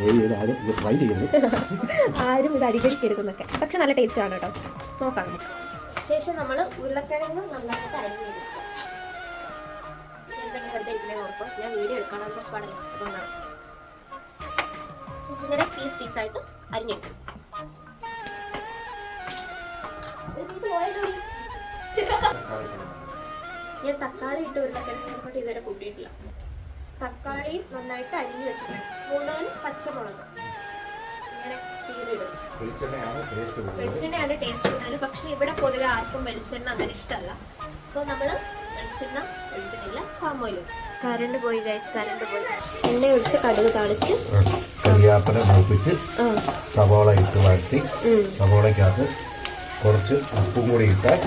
ഏയ് ഇത് ആരും ഇത് അരികരിക്കരുതെന്നൊക്കെ പക്ഷെ നല്ല ടേസ്റ്റ് ആണ് കേട്ടോ. നോക്കാം ശേഷം നമ്മൾ ഉരുളക്കിഴങ്ങ് നന്നായിട്ട് നോക്കും ഞാൻ വീഡിയോ എടുക്കണം പാടില്ല? അതുകൊണ്ടാണ്. ഇങ്ങനെ പീസ് പീസായിട്ട് അരിഞ്ഞെടുക്കും. ഞാൻ തക്കാളി ഇട്ട് ഉരുളക്കിഴങ്ങ് മുൻപോട്ട് ഇതുവരെ കൂട്ടിയിട്ടില്ല. തക്കാളി നന്നായിട്ട് അരിഞ്ഞു വെച്ചിട്ടുണ്ട്. മൂന്നാൽ പച്ചമുളക്. ഇങ്ങനെ കീറിയിടും. വെളിച്ചെണ്ണയാണ് ടേസ്റ്റ് കൂടുതൽ കൂടുതൽ പക്ഷെ ഇവിടെ പൊതുവെ ആർക്കും വെളിച്ചെണ്ണ അങ്ങനെ ഇഷ്ടമല്ല. സോ നമ്മൾ വെളിച്ചെണ്ണ ഒഴിക്കുന്നില്ല. പാം ഓയിൽ കരണ്ട് പോയി ഗൈസ് കരണ്ട് പോയി. എണ്ണ ഒഴിച്ച് കടുക് താളിച്ച് കരിയാപ്പന മൂപ്പിച്ച് സവാള ഇട്ട് വഴറ്റി സവാളക്കകത്ത് സവാളയ്ക്കകത്ത് കുറച്ച് ഉപ്പും കൂടി ഇട്ടാൽ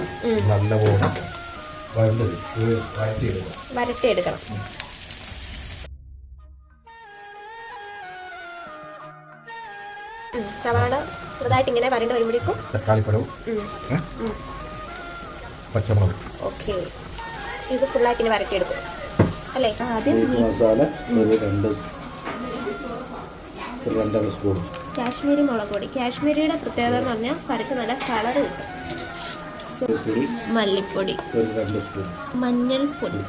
നല്ലപോലെ വഴണ്ട് വഴറ്റിയിടുക വരട്ടിയെടുക്കണം. സവാള ചെറുതായിട്ട് ഇങ്ങനെ വരണ്ട വരുമ്പോഴേക്കും തക്കാളിപ്പഴവും? പച്ചമുളകും. ഓക്കെ. ഇത് ഫുള്ളായിട്ട് ഇനി വരട്ടിയെടുക്കും. അല്ലേ? ആദ്യം മസാല ഒരു രണ്ട് രണ്ടര സ്പൂൺ. കാശ്മീരി മുളക് പൊടി. കാശ്മീരിയുടെ പ്രത്യേകത എന്ന് പറഞ്ഞാൽ കറിക്ക് നല്ല കളർ കിട്ടും. മല്ലിപ്പൊടി. മഞ്ഞൾപ്പൊടി.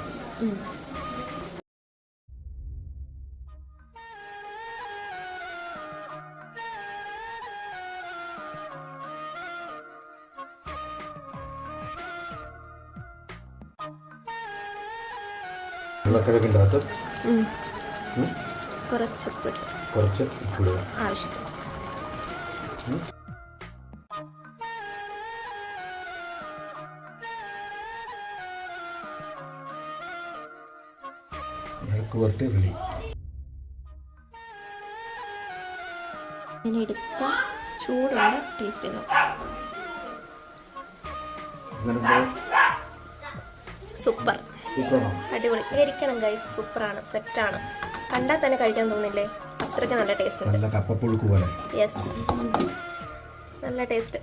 ഉരുളക്കിഴങ്ങിന്റെ അകത്ത്. കുറച്ച് കുറച്ച് ആവശ്യത്തിന്. മെഴുക്ക് പുരട്ടി റെഡി എടുക്കാം. ചൂടുണ്ട് ടേസ്റ്റ് സൂപ്പർ അടിപൊളി. ഇരിക്കണം ഗൈസ് സൂപ്പറാണ് സെറ്റാണ് കണ്ടാൽ തന്നെ കഴിക്കാൻ തോന്നില്ലേ? അത്രയ്ക്ക് നല്ല ടേസ്റ്റ് ഉണ്ട്. യെസ് നല്ല ടേസ്റ്റ്